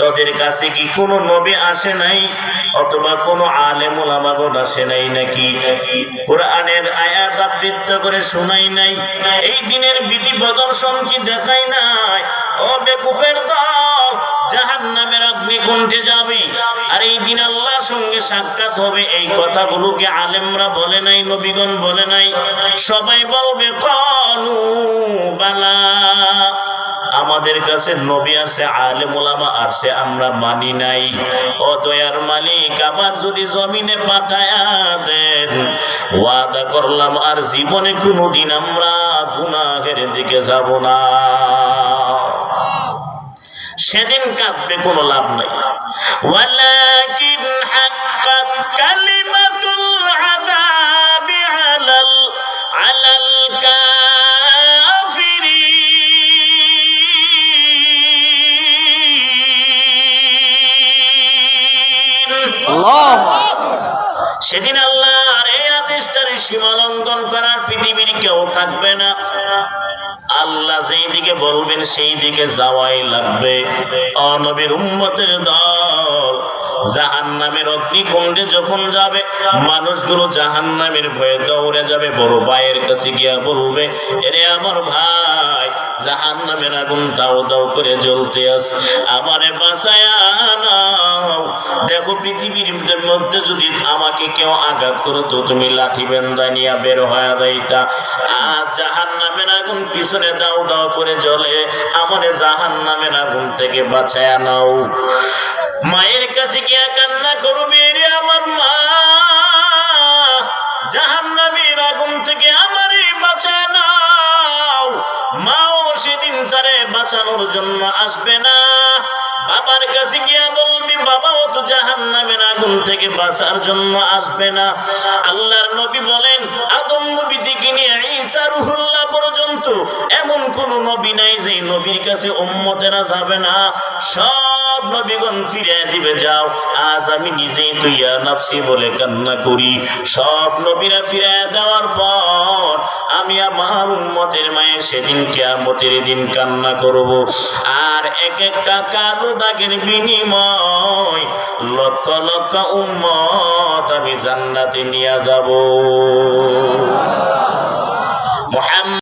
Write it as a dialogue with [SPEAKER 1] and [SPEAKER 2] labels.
[SPEAKER 1] তোদের কাছে কি কোনো নবী আসে নাই? অথবা কোনো আলেম ওলামাগণ আসে নাই নাকি? কোরআনের আয়াত আবৃত্ত করে শোনাই নাই। এই দিনের বিধি প্রদর্শন কি দেখাই নাই? ও বেকুফের দল জাহান নামের অগ্নিকুণ্ডে যাবে। আর এই দিন আল্লাহর সঙ্গে সাক্ষাৎ হবে। এই কথাগুলোকে আলেমরা বলে নাই, নবীগণ বলে নাই। সবাই বলবে কনু বালা আমাদের কাছে নবী আছে আলেম ওলামা আছে আমরা মানি নাই। ও দয়ার মালিক, আবার যদি জমিনে পাঠায়া দেন, ওয়াদা করলাম আর জীবনে কোনোদিন আমরা গুনাহের দিকে যাব না। সেদিন কাঁদবে কোনো লাভ নাই। ওয়ালাকিন হাক্কাত
[SPEAKER 2] আল্লাহ।
[SPEAKER 1] সেদিন আল্লাহর এই আদেশটার সীমা লঙ্ঘন করার পৃথিবীর কেউ থাকবে না। আল্লাহ যেই দিকে বলবেন সেই দিকে যাওয়াই লাগবে। অনবীর উম্মতের দল জাহান নামের অগ্নিকুণ্ডে যখন যাবে মানুষগুলো জাহান নামের ভয়ে দৌড়ে যাবে বড় ভাইয়ের কাছে গিয়া বলবে এরে আমার ভাই জাহান নামের আগুন দাও দাও করে জ্বলতে আস। আমারে বাঁচায়া নাও। দেখো পৃথিবীর মধ্যে যদি আমাকে কেউ আঘাত করো, তো তুমি লাঠি বেন্দা নিয়ে বের হয়ে যাইতা। আর জাহান নামের আগুন পিছনে দাও দাও করে জ্বলে, আমারে জাহান নামের আগুন থেকে বাঁচায়া নাও। মায়ের কাছে গিয়া কান্না করবে রে আমার মা। জাহান নামের আগুন থেকে আমারে বাঁচায় নাও। মাও সেদিন তারে বাঁচানোর জন্য আসবে না। বাবার কাছে গিয়া বলবি, বাবাও তো জাহান নামের আগুন থেকে বাঁচার জন্য আসবে না। আল্লাহর নবী বলেন, আদম নবী থেকে নিয়ে ঈসা রুহুল্লাহ পর্যন্ত এমন কোন নবী নাই যে নবীর কাছে উম্মতেরা যাবে না। সব নবীগণ ফিরে দিবে, যাও, আজ আমি নিজেই তুইয়া নাফসি বলে কান্না করি। সব নবীরা ফিরে দেওয়ার পর আমি আমার উম্মতের মায়ের সেদিন কিয়ামতের দিন কান্না করব। আর কার দাগের বিনিময় লক্ষ লক্ষ উম্মত আমি জান্নাতে নিয়ে যাব।